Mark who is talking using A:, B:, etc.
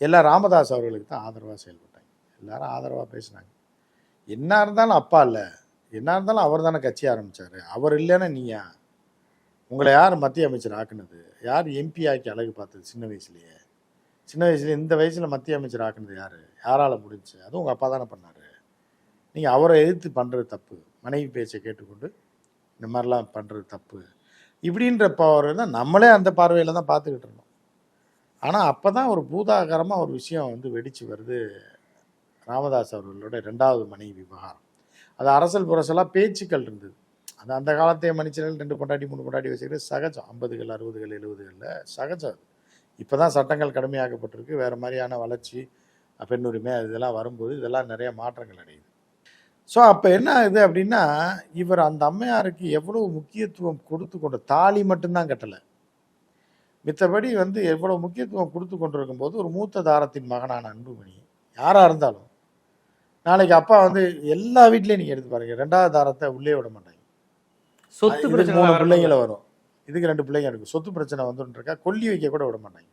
A: எல்லாம் ராமதாஸ் அவர்களுக்கு தான் ஆதரவாக செயல்பட்டாங்க. எல்லாரும் ஆதரவாக பேசினாங்க. என்ன இருந்தாலும் அப்பா இல்லை. என்ன இருந்தாலும் அவர் தானே கட்சி ஆரம்பித்தார் அவர் இல்லைன்னா நீயா? உங்களை யார் மத்திய அமைச்சர் ஆக்குனது? யார் எம்பி ஆக்கி அழகு பார்த்தது சின்ன வயசுலேயே? சின்ன வயசுல இந்த வயசில் மத்திய அமைச்சர் ஆக்குனது யார்? யாரால் முடிஞ்சு? அதுவும் உங்கள் அப்பா தானே பண்ணார். நீங்கள் அவரை எதிர்த்து பண்ணுறது தப்பு. மனைவி பேச்சை கேட்டுக்கொண்டு இந்த மாதிரிலாம் பண்ணுறது தப்பு. இப்படின்ற பவர் தான் நம்மளே அந்த பார்வையில் தான் பார்த்துக்கிட்டு இருந்தோம். ஆனால் அப்போ தான் ஒரு பூதாகரமாக ஒரு விஷயம் வந்து வெடித்து வருது. ராமதாஸ் அவர்களோட ரெண்டாவது மனைவி விவகாரம். அது அரசல் புரசலாக பேச்சுக்கள் இருந்தது. அது அந்த காலத்தைய மனுஷர்கள் ரெண்டு பொண்டாட்டி மூணு பொண்டாட்டி வச்சுக்கிட்டு சகஜம். ஐம்பதுகள் அறுபதுகள் எழுபதுகளில் சகஜம் அது. இப்போ தான் சட்டங்கள் கடுமையாக்கப்பட்டிருக்கு. வேறு மாதிரியான வளர்ச்சி பெண் உரிமை அது இதெல்லாம் வரும்போது இதெல்லாம் நிறைய மாற்றங்கள் அடையுது. ஸோ அப்போ என்ன ஆகுது அப்படின்னா இவர் அந்த அம்மையாருக்கு எவ்வளவு முக்கியத்துவம் கொடுத்து கொண்ட தாலி மட்டும்தான் கட்டலை. மித்தபடி வந்து எவ்வளவு முக்கியத்துவம் கொடுத்து கொண்டிருக்கும் போது ஒரு மூத்த தாரத்தின் மகனான அன்புமணி. யாராக இருந்தாலும். நாளைக்கு அப்பா வந்து எல்லா வீட்லேயும் நீங்கள் எடுத்து பாருங்க. ரெண்டாவது தாரத்தை உள்ளே விட மாட்டாங்க.
B: சொத்து பிரச்சனை
A: மூணு. பிள்ளைங்கள வரும். இதுக்கு ரெண்டு பிள்ளைங்க இருக்கு. சொத்து பிரச்சனை வந்துட்டு இருக்கா? கொல்லி வைக்க கூட விட மாட்டாங்க.